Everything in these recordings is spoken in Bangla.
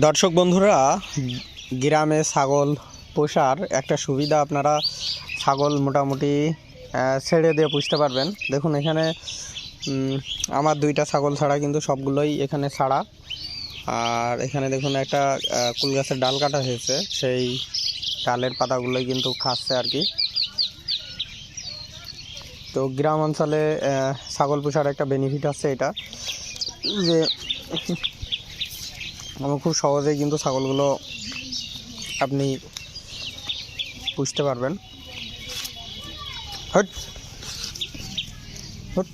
দর্শক বন্ধুরা, গ্রামে ছাগল পোষার একটা সুবিধা আপনারা ছাগল মোটামুটি ছেড়ে দিয়ে পুষতে পারবেন। দেখুন এখানে আমার দুইটা ছাগল ছাড়া কিন্তু সবগুলোই এখানে ছাড়া। আর এখানে দেখুন একটা কুল গাছের ডাল কাটা হয়েছে। সেই ডালের পাতাগুলোই কিন্তু খাচ্ছে আর কি। তো গ্রাম অঞ্চলে ছাগল পোষার একটা বেনিফিট আছে এটা। যে আমি খুব সহজেই কিন্তু ছাগলগুলো আপনি পুষতে পারবেন। হট। হট।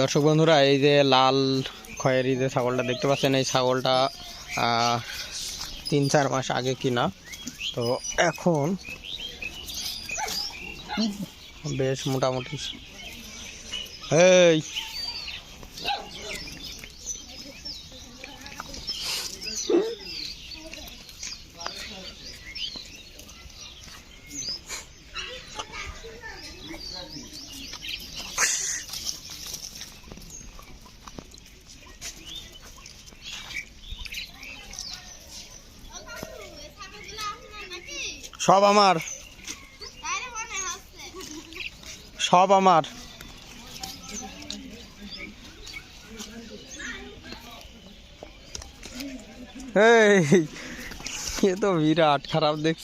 দর্শক বন্ধুরা, এই যে লাল খয়েরি যে ছাগলটা দেখতে পাচ্ছেন, এই ছাগলটা তিন চার মাস আগে কিনা। তো এখন বেশ মোটামুটি এই। সব আমার। সব আমার। এই এ তো বিরাট খারাপ দেখছি।